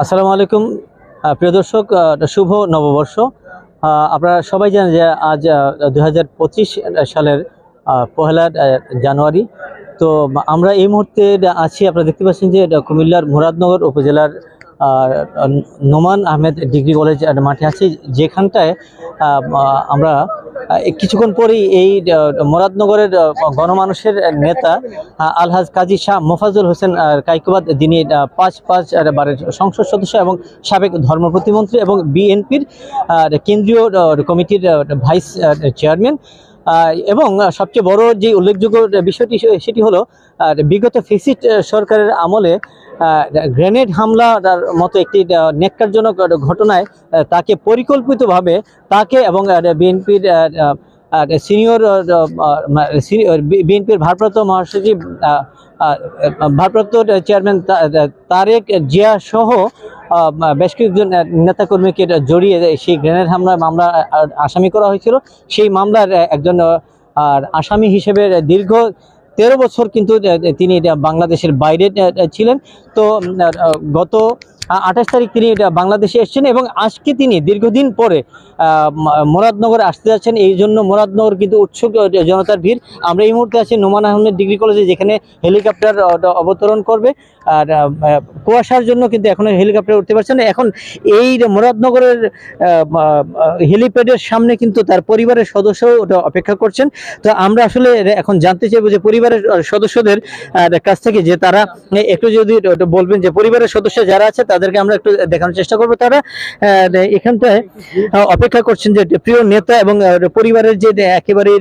আসসালামু আলাইকুম। প্রিয় দর্শক শুভ নববর্ষ। আপনারা সবাই জানেন যে আজ দু হাজার পঁচিশ সালের পহেলা জানুয়ারি। তো আমরা এই মুহূর্তে আছি, আপনারা দেখতে পাচ্ছেন যে কুমিল্লার মুরাদনগর উপজেলার নোমান আহমেদ ডিগ্রি কলেজ মাঠে আছি। যেখানটায় আমরা কিছুক্ষণ পরেই এই মুরাদনগরের গণমানুষের নেতা আলহাজ কাজী শাহ মোফাজুল হোসেন কাইকোবাদ যিনি পাঁচ পাঁচ বারের সংসদ সদস্য এবং সাবেক ধর্ম প্রতিমন্ত্রী এবং বিএনপির কেন্দ্রীয় কমিটির ভাইস চেয়ারম্যান। এবং সবচেয়ে বড় যে উল্লেখযোগ্য বিষয়টি সেটি হলো বিগত ফেসিট সরকারের আমলে গ্রেনেড হামলার মতো একটি আহ, ঘটনায় তাকে পরিকল্পিতভাবে তাকে এবং বিএনপির সিনিয়র বিএনপির ভারপ্রাপ্ত মহাসচিব ভারপ্রাপ্ত চেয়ারম্যান তারেক জিয়া সহ বেশ কয়েকজন নেতাকর্মীকে জড়িয়ে সেই গ্রেনেড হামলার মামলা আসামি করা হয়েছিল। সেই মামলার একজন আর আসামি হিসেবে দীর্ঘ তেরো বছর কিন্তু তিনি বাংলাদেশের বাইরে ছিলেন। তো গত আঠাশ তারিখ তিনি এটা বাংলাদেশে এসেছেন এবং আজকে তিনি দীর্ঘদিন পরে মুরাদনগরে আসতে যাচ্ছেন। এই জন্য মুরাদনগর কিন্তু উৎসুক জনতার ভিড়। আমরা এই মুহূর্তে আছি নোমান আহমেদ ডিগ্রি কলেজে, যেখানে হেলিকপ্টার অবতরণ করবে। আর কুয়াশার জন্য কিন্তু এখনও হেলিকপ্টার উঠতে পারছে না। এখন এই মুরাদনগরের হেলিপ্যাডের সামনে কিন্তু তার পরিবারের সদস্য ওটা অপেক্ষা করছেন। তো আমরা আসলে এখন জানতে চাইব যে পরিবারের সদস্যদের কাছ থেকে যে তারা একটু যদি বলবেন যে পরিবারের সদস্য যারা আছে তাদেরকে আমরা একটু দেখানোর চেষ্টা করব। তারা এখানটায় অপেক্ষা করছেন যে প্রিয় নেতা এবং পরিবারের যে একেবারে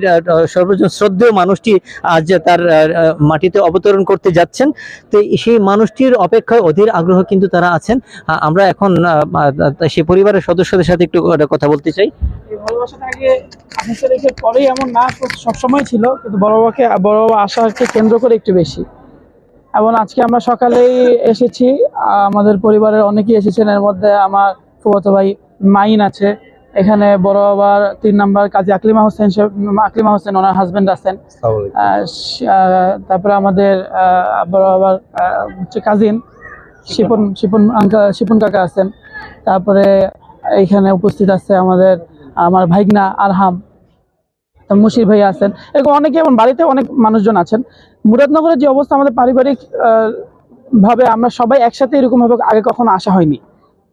সর্বজন শ্রদ্ধেয় মানুষটি আজ তার মাটিতে অবতরণ করতে যাচ্ছেন। তো সেই মানুষটির অপেক্ষায় অধীর আগ্রহ কিন্তু তারা আছেন। আমরা এখন সেই পরিবারের সদস্যদের সাথে একটু কথা বলতে চাই। পরেই এমন না, সবসময় ছিল, কিন্তু বড় বাবাকে, বড় বাবা আশাকে কেন্দ্র করে একটু বেশি। এবং আজকে আমরা সকালেই এসেছি। আমাদের পরিবারের অনেকেই এসেছেন। এর মধ্যে আমার ফুফাতো ভাই মাইন আছে। এখানে বড় বাবার তিন নাম্বার কাজী আকলিমা হোসেন আকলিমা হোসেন ওনার হাজবেন্ড আছেন। তারপরে আমাদের বড় বাবার আহ, হচ্ছে কাজিন শিপন। শিপন আঙ্কা শিপন কাকা আছেন। তারপরে এখানে উপস্থিত আছে আমাদের আমার ভাইগনা আরহাম। মুশির ভাই আছেন। এরকম অনেকে এমন বাড়িতে অনেক মানুষজন আছেন। মুরাদনগরের যে অবস্থা আমাদের পারিবারিক ভাবে আমরা সবাই একসাথে এরকম ভাবে আগে কখনো আসা হয়নি।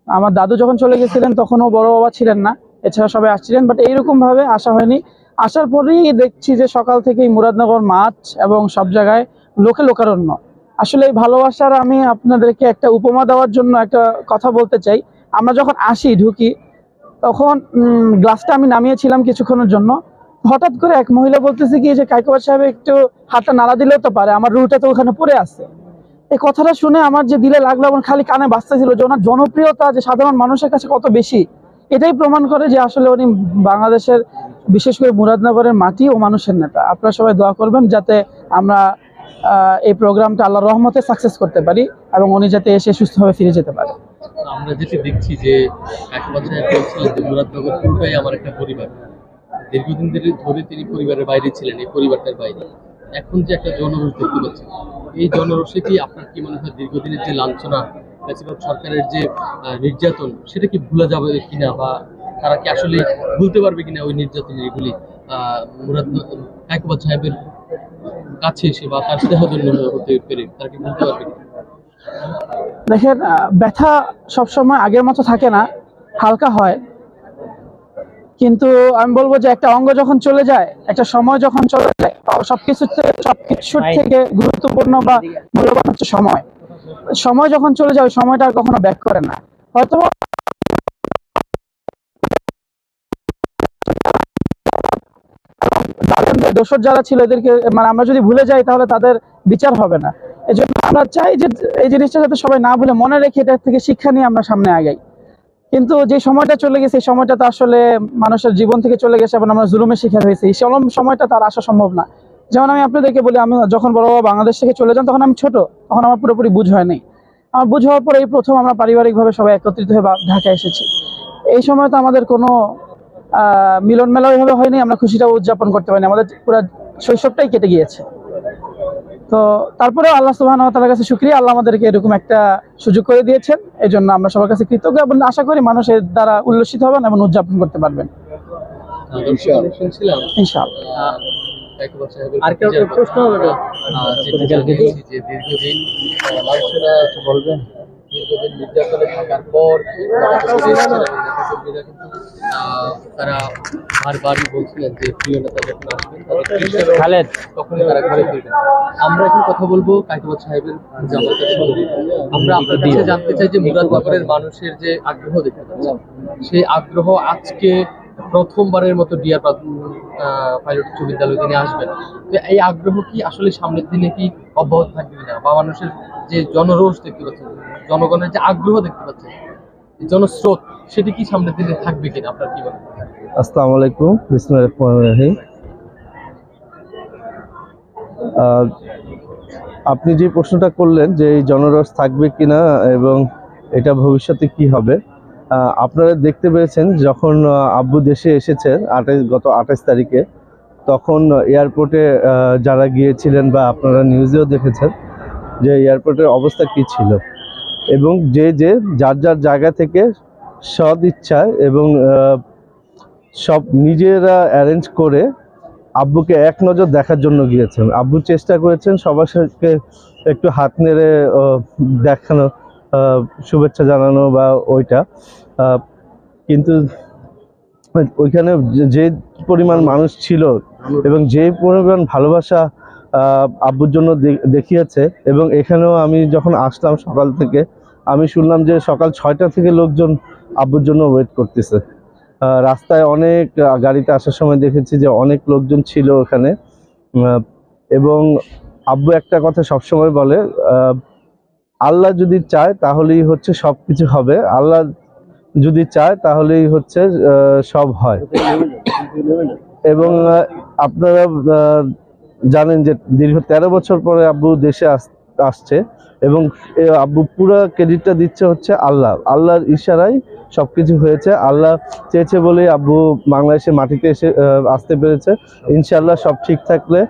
আমার দাদু যখন চলে গেছিলেন তখনও বড় বাবা ছিলেন না। এছাড়া সবাই আসছিলেন বাট এইরকম ভাবে আসা হয়নি। আসার পরেই দেখছি যে সকাল থেকেই মুরাদনগর মাঠ এবং সব জায়গায় লোকে লোকারণ্য। আসলে এই ভালোবাসার আমি আপনাদেরকে একটা উপমা দেওয়ার জন্য একটা কথা বলতে চাই। আমরা যখন আসি, ঢুকি, তখন গ্লাসটা আমি নামিয়েছিলাম কিছুক্ষণের জন্য। হঠাৎ করে এক মহিলা বলতেছে কি যে কাইকোবার সাহেব একটু হাতটা নাড়া দিলেও তো পারে, আমার রুটা তো ওখানে পড়ে আছে। এই কথাটা শুনে আমার যে দিলে লাগল এবং খালি কানে বাঁচতেছিল যে ওনার জনপ্রিয়তা যে সাধারণ মানুষের কাছে কত বেশি, এটাই প্রমাণ করে যে আসলে উনি বাংলাদেশের, বিশেষ করে মুরাদনগরের মাটি ও মানুষের নেতা। আপনারা সবাই দোয়া করবেন যাতে আমরা এই প্রোগ্রামটা আল্লাহর রহমতে সাকসেস করতে পারি এবং উনি যাতে এসে সুস্থভাবে ফিরে যেতে পারে। আমরা যেটি দেখছি যে এক বছর যে মুরাদনগর পুরোটাই আমার একটা পরিবার। দীর্ঘদিন ধরে তিনি পরিবারের বাইরে ছিলেন এই পরিবারটার বাইরে। এখন যে একটা জনরোষ দেখতে পাচ্ছি। এই জনরোষে কি আপনার কি মনে হয় দীর্ঘদিনের যে লাঞ্ছনা বেশিরভাগ সরকারের যে নির্যাতন সেটা কি ভুলা যাবে কিনা বা তারা কি আসলে ভুলতে পারবে কিনা ওই নির্যাতনের এগুলি? আহ, সাহেবের কাছে এসে বা তার স্নেহ জন্য হতে পেরে তারা কি ভুলতে পারবে দেখেন ব্যথা সবসময় আগের মতো থাকে না হালকা হয়। কিন্তু আমি বলব যে একটা অঙ্গ যখন চলে যায় একটা সময় যখন চলে যায় সবকিছু সবকিছুর থেকে গুরুত্বপূর্ণ বা মূল্যবান হচ্ছে সময়। সময় যখন চলে যায় ওই সময়টা আর কখনো ব্যাক করে না। হয়তো দোষর যারা ছিল এদেরকে মানে আমরা যদি ভুলে যাই তাহলে তাদের বিচার হবে না। এই জন্য আমরা চাই যে এই জিনিসটা যাতে সবাই না ভুলে মনে রেখে এটা থেকে শিক্ষা নিয়ে আমরা সামনে আগাই। কিন্তু যে সময়টা চলে গেছে, এই সময়টা তো আসলে মানুষের জীবন থেকে চলে গেছে এবং আমরা জুলুমের শিকার হয়েছে। এই সময়টা তার আসা সম্ভব না। যেমন আমি আপনাদেরকে বলি, আমি যখন বড় বাবা বাংলাদেশ থেকে চলে যান, তখন আমি ছোট, তখন আমার পুরোপুরি বুঝ হয়নি আমার বুঝ হওয়ার পরে এই প্রথম আমরা পারিবারিকভাবে সবাই একত্রিত হয়ে ঢাকায় এসেছি। এই সময় তো আমাদের কোনো মিলন মেলা ওইভাবে হয়নি, আমরা খুশিটা উদযাপন করতে পারিনি। আমাদের পুরো শৈশবটাই কেটে গিয়েছে। তো তারপরে আল্লাহ সুবহানাহু ওয়া তাআলার কাছে শুকরিয়া। আল্লাহ আমাদেরকে এরকম একটা সুযোগ করে দিয়েছেন। এই জন্য আমরা সবার কাছে কৃতজ্ঞ এবং আশা করি মানুষের দ্বারা উল্লসিত হবেন এবং উদযাপন করতে পারবেন। যেটা জানিয়েছি যে দীর্ঘদিন আহ, দীর্ঘদিন নির্যাতনে থাকার পর নেতাকর্মীরা কিন্তু আহ, তারা বারবারই বলছিলেন যে প্রিয় নেতা যখন আসবেন খালেদ। তখনই তারা ঘরে ফিরবেন আমরা এখন কথা বলব সাহেবের জামাতে আমরা আপনার কাছে জানতে চাই যে মুরাদনগরের মানুষের যে আগ্রহ দেখতে পাচ্ছেন সেই আগ্রহ আজকে প্রথমবারের মতো ডিয়ার পাইলট উচ্চ বিদ্যালয়ে তিনি আসবেন। তো এই আগ্রহ কি আসলে সামনের দিনে কি অব্যাহত থাকবে কিনা? বা মানুষের যে জনরোষ দেখতে পাচ্ছেন জনগণের যে আগ্রহ দেখতে পাচ্ছেন জনস্রোত সেটি কি সামনের দিনে থাকবে কিনা? আপনার কি মনে আসসালামু আলাইকুম, বিসমুল্লাহ রহমান রহিম। আপনি যে প্রশ্নটা করলেন যে এই জনরস থাকবে কিনা এবং এটা ভবিষ্যতে কি হবে আপনারা দেখতে পেয়েছেন যখন আব্বু দেশে এসেছেন আঠাশ গত আঠাশ তারিখে, তখন এয়ারপোর্টে যারা গিয়েছিলেন বা আপনারা নিউজেও দেখেছেন যে এয়ারপোর্টের অবস্থা কি ছিল এবং যে যে যার যার জায়গা থেকে সদ ইচ্ছায় এবং সব নিজেরা অ্যারেঞ্জ করে আব্বুকে এক নজর দেখার জন্য গিয়েছেন। আব্বু চেষ্টা করেছেন সবার সাথে একটু হাত নেড়ে দেখানো শুভেচ্ছা জানানো বা ওইটা কিন্তু ওইখানে যে- পরিমাণ মানুষ ছিল এবং যে পরিমাণ ভালোবাসা আব্বুর জন্য দেখিয়েছে এবং এখানেও আমি যখন আসলাম সকাল থেকে, আমি শুনলাম যে সকাল ছয়টা থেকে লোকজন আব্বুর জন্য ওয়েট করতেছে। রাস্তায় অনেক গাড়িতে আসার সময় দেখেছি যে অনেক লোকজন ছিল ওখানে। এবং আব্বু একটা কথা সবসময় বলে আল্লাহ যদি চায় তাহলেই হচ্ছে সব কিছু হবে। আল্লাহ যদি চায় তাহলেই হচ্ছে সব হয়। এবং আপনারা জানেন যে দীর্ঘ তেরো বছর পরে আব্বু দেশে আস- আসছে এবং আব্বু পুরো ক্রেডিটটা দিচ্ছে হচ্ছে আল্লাহ। আল্লাহর ইশারায় সব কিছু হয়েছে। আল্লাহ চেয়েছে বলেই আব্বু বাংলাদেশে মাটিতে এসে আসতে পেরেছে। ইনশাল্লাহ সব ঠিক থাকলে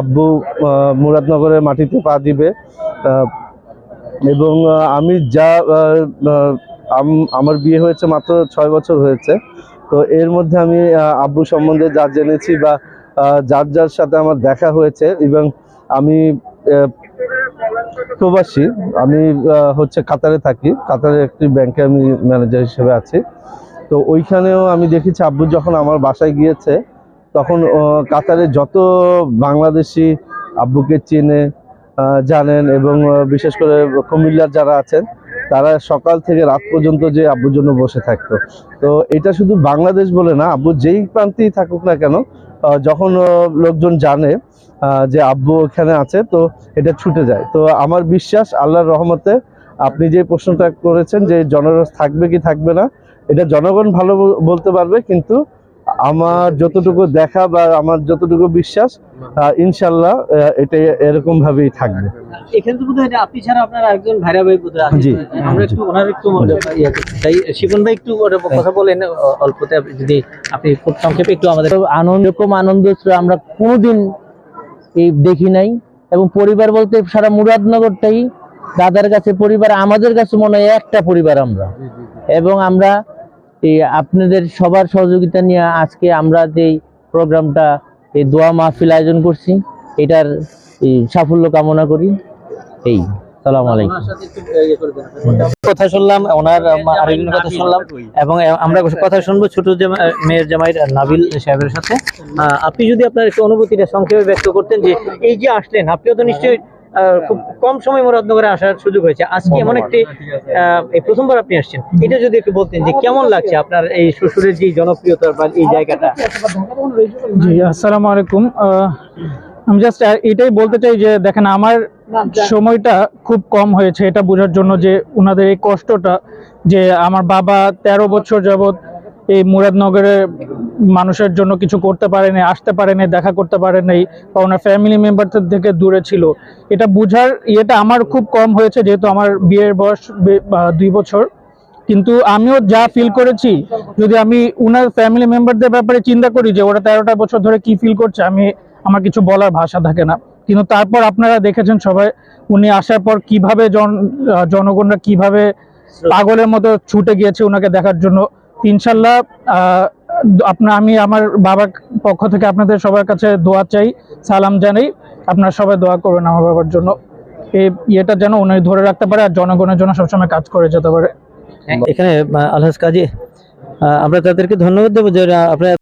আব্বু মুরাদনগরের মাটিতে পা দিবে। এবং আমি যা আমার বিয়ে হয়েছে মাত্র ছয় বছর হয়েছে। তো এর মধ্যে আমি আব্বু সম্বন্ধে যা জেনেছি বা যার যার সাথে আমার দেখা হয়েছে এবং আমি প্রবাসী। আমি হচ্ছে কাতারে থাকি। কাতারের একটি ব্যাংকে আমি ম্যানেজার হিসেবে আছি। তো ওইখানেও আমি দেখেছি আব্বু যখন আমার বাসায় গিয়েছে, তখন কাতারে যত বাংলাদেশি আব্বুকে চেনে জানেন এবং বিশেষ করে কুমিল্লার যারা আছেন তারা সকাল থেকে রাত পর্যন্ত যে আব্বুর জন্য বসে থাকতো। তো এটা শুধু বাংলাদেশ বলে না, আব্বু যেই প্রান্তেই থাকুক না কেন যখন লোকজন জানে যে আব্বু ওখানে আছে, তো এটা ছুটে যায়। তো আমার বিশ্বাস, আল্লাহর রহমতে আপনি যে প্রশ্নটা করেছেন যে জনরস থাকবে কি থাকবে না, এটা জনগণ ভালো বলতে পারবে, কিন্তু আমার যতটুকু দেখা বা আমার যতটুকু বিশ্বাস ইনশাল্লাহ এটা এরকম ভাবেই থাকবে। এখানে তো বোধহয় আপনি ছাড়া আপনার একজন ভাইরা ভাই বোধহয় জি। আমরা একটু ওনার একটু শিবন ভাই একটু কথা বলেন অল্পতে যদি আপনি খুব সংক্ষেপে একটু আমাদের আনন্দ এরকম আনন্দ আমরা কোনোদিন এই দেখি নাই। এবং পরিবার বলতে সারা মুরাদনগরটাই দাদার কাছে পরিবার আমাদের কাছে মনে হয় একটা পরিবার আমরা। এবং আমরা আপনাদের সবার সহযোগিতা নিয়ে আজকে আমরা যে প্রোগ্রামটা এই দোয়া মাহফিল আয়োজন করছি এটার সাফল্য কামনা করি। এই সালাম আলাইকুম। ইয়ে। কথা শুনলাম ওনার আম, আরেকজনের কথা শুনলাম এবং আমরা কথা শুনব ছোট মেয়ের জামাই নাবিল সাহেবের সাথে। আহ, আপনি যদি আপনার একটু অনুভূতিটা সংক্ষেপে ব্যক্ত করতেন যে এই যে আসলেন আপনিও তো নিশ্চয়ই খুব কম সময় মুরাদনগরে আসার সুযোগ হয়েছে। আজকে এমন একটি আহ, এই প্রথমবার আপনি আসছেন। এটা যদি একটু বলতেন যে কেমন লাগছে আপনার এই শ্বশুরের যে জনপ্রিয়তা বা এই জায়গাটা? জি আসসালামু আলাইকুম। আহ, আমি জাস্ট এটাই বলতে চাই যে দেখেন আমার সময়টা খুব কম হয়েছে এটা বোঝার জন্য যে ওনাদের এই কষ্টটা যে আমার বাবা তেরো বছর যাবৎ এই মুরাদনগরের মানুষের জন্য কিছু করতে পারেনি আসতে পারেনি দেখা করতে পারেনি বা ওনার ফ্যামিলি মেম্বারদের থেকে দূরে ছিল। এটা বোঝার ইয়েটা আমার খুব কম হয়েছে যেহেতু আমার বিয়ের বয়স দুই বছর। কিন্তু আমিও যা ফিল করেছি যদি আমি ওনার ফ্যামিলি মেম্বারদের ব্যাপারে চিন্তা করি যে ওরা তেরোটা বছর ধরে কি ফিল করছে আমি আমার কিছু বলার ভাষা থাকে না। কিন্তু তারপর আপনারা দেখেছেন সবাই উনি আসার পর কীভাবে জন জনগণরা কীভাবে পাগলের মতো ছুটে গিয়েছে ওনাকে দেখার জন্য। ইনশাল্লাহ আপনার, আমি আমার বাবার পক্ষ থেকে আপনাদের সবার কাছে দোয়া চাই, সালাম জানাই। আপনার সবাই দোয়া করবেন আমার বাবার জন্য। এই ইয়েটা যেন উনি ধরে রাখতে পারে আর জনগণের জন্য সবসময় কাজ করে যেতে পারে। এখানে আলহাজ কাজী আমরা তাদেরকে ধন্যবাদ দেবো যে আপনারা